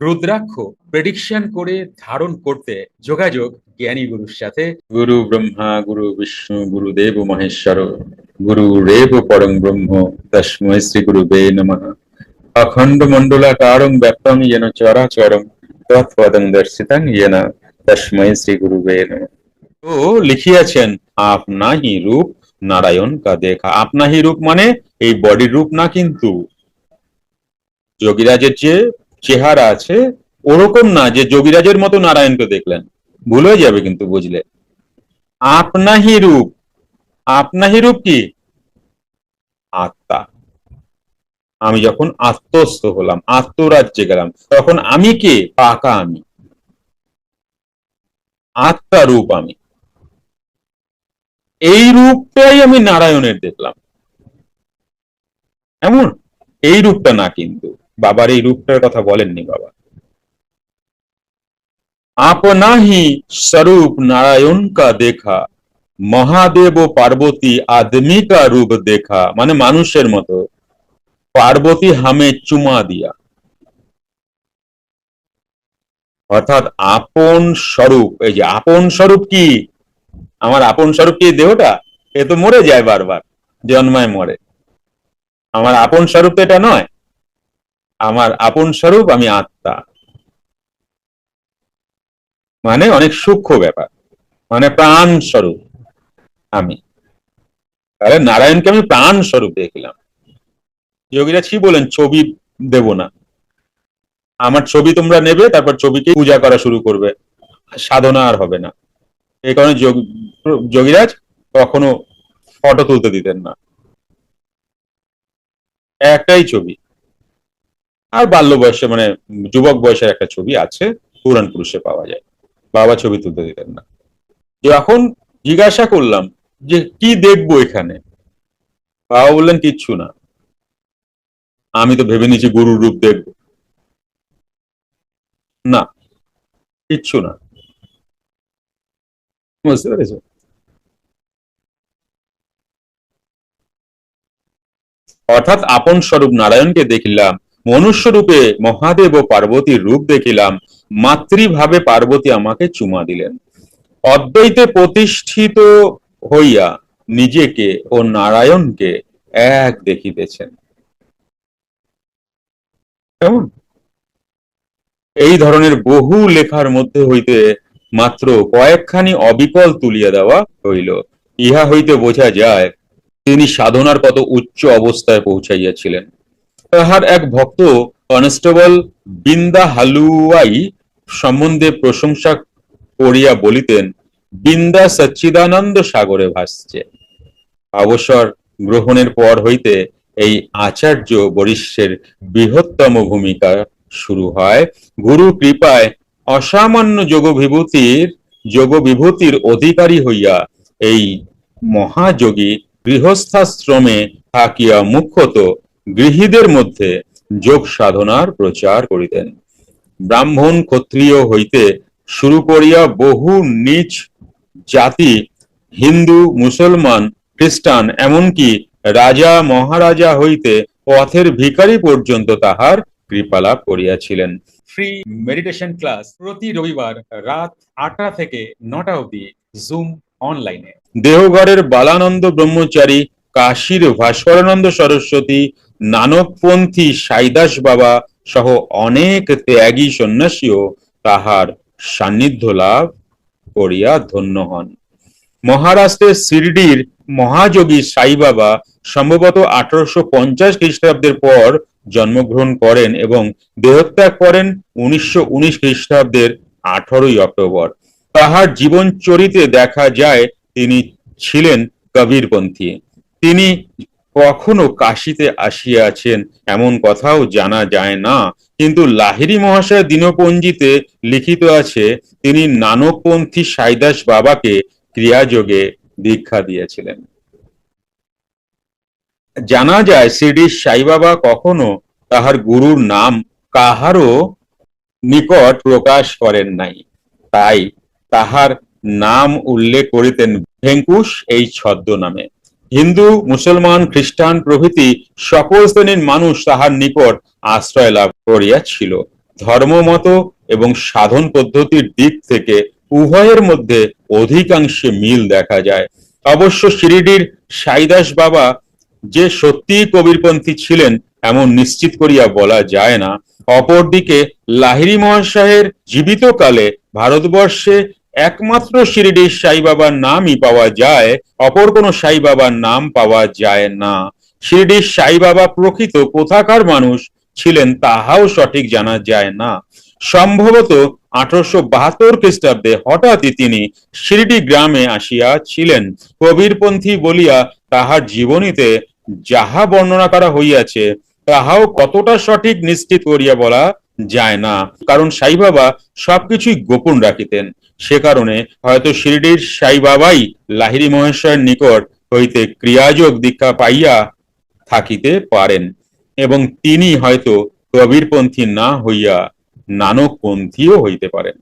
Rudraksha prediction করে ধারণ করতে যোগাযোগ জ্ঞানী গুরুর সাথে। গুরু ব্রহ্মা, গুরু বিষ্ণু, গুরু দেব মহেশ্বর, গুরু রেব পরম ব্রহ্ম, তস্মৈ শ্রী গুরু বে নম। অখণ্ড মণ্ডলাকারং ব্যাপ্তং যেন চরাচরং তৎপদং দর্শিতাং যেন তস্মৈ শ্রী গুরু বে নম। তো লিখিয়াছেন আপনা হি রূপ নারায়ণ কা দেখা। আপনা হি রূপ মানে এই বডির রূপ না কিন্তু যোগীরাজের যে চেহারা আছে, ওরকম না যে যোগীরাজের মতো নারায়ণকে দেখলেন। ভুল হয়ে যাবে কিন্তু বুঝলে। আপনাহি রূপ। আপনাহি রূপ কি? আত্মা। আমি যখন আত্মস্থ হলাম, আত্মরাজ্যে গেলাম, তখন আমি কে? পাকা আমি। আত্মা রূপ আমি। এই রূপটাই আমি নারায়ণের দেখলাম। এমন? এই রূপটা না কিন্তু। বাবার এই রূপটার কথা বলেননি বাবা। আপনা হি স্বরূপ নারায়ণ কা দেখা, মহাদেব ও পার্বতী আদমি কা রূপ দেখা মানে মানুষের মতো। পার্বতী হামে চুমা দিয়া। অর্থাৎ আপন স্বরূপ, এই যে আপন স্বরূপ কি? আমার আপন স্বরূপ কি দেহটা? এ তো মরে যায় বারবার জন্মায় মরে। আমার আপন স্বরূপ এটা নয় আমার আপন স্বরূপ, আমি আত্মা। মানে অনেক সূক্ষ্ম ব্যাপার। মানে প্রাণ স্বরূপ আমি। তাহলে নারায়ণকে আমি প্রাণ স্বরূপ দেখলাম। যোগীরা কি বলেন? ছবি দেব না। আমার ছবি তোমরা নেবে, তারপর ছবিকে পূজা করা শুরু করবে। সাধনা আর হবে না। এই কারণে যোগ- যোগীরাজ কখনো ফটো তুলতে দিতেন না। একটাই ছবি। আর বাল্য বয়সে মানে যুবক বয়সের একটা ছবি আছে, পুরাণ পুরুষে পাওয়া যায়। বাবা ছবি তুলতে দিতেন না। যখন জিজ্ঞাসা করলাম যে কি দেখব এখানে? বাবা বললেন, কিচ্ছু না। আমি তো ভেবে নিয়েছি গুরুর রূপ দেখব। না, কিচ্ছু না। বুঝতে পেরেছ? অর্থাৎ আপন স্বরূপ নারায়ণকে দেখিলাম মনুষ্য রূপে মহাদেব ও পার্বতীর রূপ দেখিলাম, মাতৃভাবে পার্বতী আমাকে চুমা দিলেন। অদ্বৈতে প্রতিষ্ঠিত হইয়া নিজেকে ও নারায়ণকে এক দেখিতেছেন। কেমন? এই ধরনের বহু লেখার মধ্যে হইতে মাত্র কয়েকখানি অবিকল তুলিয়া দেওয়া হইল। ইহা হইতে বোঝা যায়, তিনি সাধনার কত উচ্চ অবস্থায় পৌঁছাইয়াছিলেন। তাহার এক ভক্ত কনস্টেবল বিন্দা হালুয়াই সম্বন্ধে প্রশংসা করিয়া বলিতেন, বিন্দা সচ্চিদানন্দ সাগরে ভাসছে। অবসর গ্রহণের পর হইতে এই আচার্য বরিষ্ঠের বৃহত্তম ভূমিকা শুরু হয়। গুরু কৃপায় অসামান্য যোগ বিভূতির যোগ বিভূতির অধিকারী হইয়া এই মহাযোগী গৃহস্থাশ্রমে থাকিয়া মুখ্যত গৃহীদের মধ্যে যোগ সাধনার প্রচার করিতেন। ব্রাহ্মণ ক্ষত্রিয় হইতে শুরু করিয়া বহু নিচ জাতি হিন্দু মুসলমান খ্রিস্টান এমনকি রাজা মহারাজা হইতে পথের ভিখারি পর্যন্ত তাহার কৃপালাভ করিয়াছিলেন। ফ্রি মেডিটেশন ক্লাস প্রতি রবিবার রাত আটটা থেকে নটা অবধি জুম অনলাইনে দেহগড়ের বালানন্দ ব্রহ্মচারী কাশীর ভাস্করানন্দ সরস্বতী নানকপন্থী সাইদাস বাবা সহ অনেক ত্যাগী সন্ন্যাসীও তাহার সান্নিধ্য লাভ করিয়া ধন্য হন। মহারাষ্ট্রের শিরডির মহাযোগী সাই বাবা সম্ভবত আঠারোশো পঞ্চাশ খ্রিস্টাব্দের পর জন্মগ্রহণ করেন এবং দেহত্যাগ করেন উনিশশো উনিশ খ্রিস্টাব্দের আঠারোই অক্টোবর। তাহার জীবন চরিতে দেখা যায় তিনি ছিলেন কবিরপন্থী। তিনি কখনো কাশিতে আসিয়াছেন, এমন কথাও জানা যায় না। কিন্তু লাহিরি মহাশয় দিনপঞ্জিতে লিখিত আছে, তিনি নানকপন্থী সাইদাস বাবাকে ক্রিয়াযোগে দীক্ষা দিয়েছিলেন। জানা যায় শিরডির সাই বাবা কখনো তাহার গুরুর নাম কাহারও নিকট প্রকাশ করেন নাই। তাই তাহার নাম উল্লেখ করিতেন ভেঙ্কুশ এই ছদ্ম নামে হিন্দু, মুসলমান, খ্রিস্টান প্রভৃতি সকল শ্রেণির মানুষ তাহার নিকট আশ্রয় লাভ করিয়াছিল। ধর্মমত এবং সাধন পদ্ধতির দিক থেকে উভয়ের মধ্যে অধিকাংশে মিল দেখা যায়। অবশ্য শিরিডির সাইদাস বাবা যে সত্যিই কবিরপন্থী ছিলেন, এমন নিশ্চিত করিয়া বলা যায় না। অপরদিকে লাহিরি মহাশয়ের জীবিতকালে ভারতবর্ষে একমাত্র শিরিডির সাই বাবার নামই পাওয়া যায়, অপর কোনো সাই বাবার নাম পাওয়া যায় না। শিরিডির সাই বাবা প্রকৃত কোথাকার মানুষ ছিলেন তাহাও সঠিক জানা যায় না। সম্ভবত আঠারোশো বাহাত্তর খ্রিস্টাব্দে হঠাৎই তিনি শিরিডি গ্রামে আসিয়া ছিলেন কবিরপন্থী বলিয়া তাহার জীবনীতে যাহা বর্ণনা করা হইয়াছে, তাহাও কতটা সঠিক নিশ্চিত করিয়া বলা যায় না। কারণ সাই বাবা সবকিছুই গোপন রাখিতেন। সে কারণে হয়তো শিরডির সাই বাবাই লাহিরি মহেশ্বরের নিকট হইতে ক্রিয়াযোগ দীক্ষা পাইয়া থাকিতে পারেন এবং তিনি হয়তো কবিরপন্থী না হইয়া নানকপন্থীও হইতে পারেন।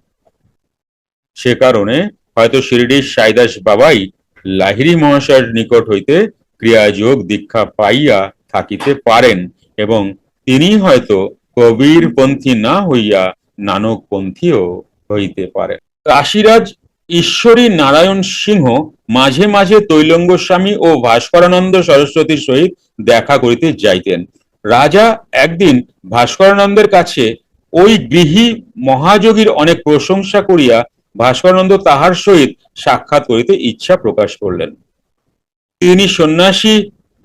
সে কারণে হয়তো শিরডির সাইদাস বাবাই লাহিরি মহাশয়ের নিকট হইতে ক্রিয়াযোগ দীক্ষা পাইয়া থাকিতে পারেন এবং তিনি হয়তো কবিরপন্থী না হইয়া নানকপন্থীও হইতে পারেন। কাশীরাজ ঈশ্বরী, নারায়ণ সিংহ মাঝে মাঝে তৈলঙ্গ স্বামী ও ভাস্করানন্দ সরস্বতীর সহিত দেখা করিতে যাইতেন। রাজা একদিন ভাস্করানন্দের কাছে ওই গৃহী মহাযোগীর অনেক প্রশংসা করিয়া ভাস্করানন্দ তাহার সহিত সাক্ষাৎ করিতে ইচ্ছা প্রকাশ করলেন। তিনি সন্ন্যাসী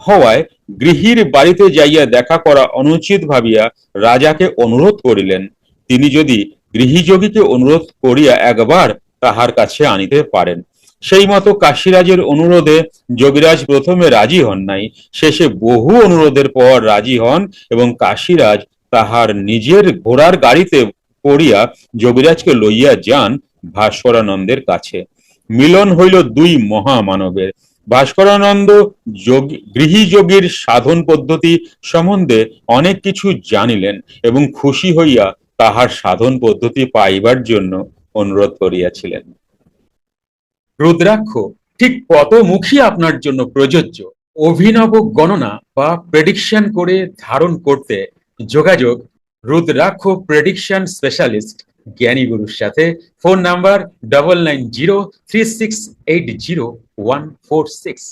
হওয়ায় গৃহীর বাড়িতে যাইয়া দেখা করা অনুচিত ভাবিয়া রাজাকে অনুরোধ করিলেন, তিনি যদি গৃহীযোগীকে অনুরোধ করিয়া একবার তাহার কাছে আনিতে পারেন। সেই মতো কাশীরাজের অনুরোধে যোগীরাজ প্রথমে রাজি হন নাই। শেষে বহু অনুরোধের পর রাজি হন এবং কাশীরাজ তাহার নিজের ঘোড়ার গাড়িতে করিয়া যোগীরাজকে লইয়া যান ভাস্করানন্দের কাছে। মিলন হইল দুই মহামানবের। ভাস্করানন্দ যোগী, গৃহীযোগীর সাধন পদ্ধতি সম্বন্ধে অনেক কিছু জানিলেন এবং খুশি হইয়া তাহার সাধন পদ্ধতি পাইবার জন্য অনুরোধ করিয়াছিলেন। রুদ্রাক্ষ, ঠিক কত মুখী আপনার জন্য প্রযোজ্য। অভিনব গণনা বা প্রেডিকশন করে ধারণ করতে যোগাযোগ রুদ্রাক্ষ প্রেডিকশন স্পেশালিস্ট জ্ঞানী গুরুর সাথে। Phone number double nine zero three six eight zero one four six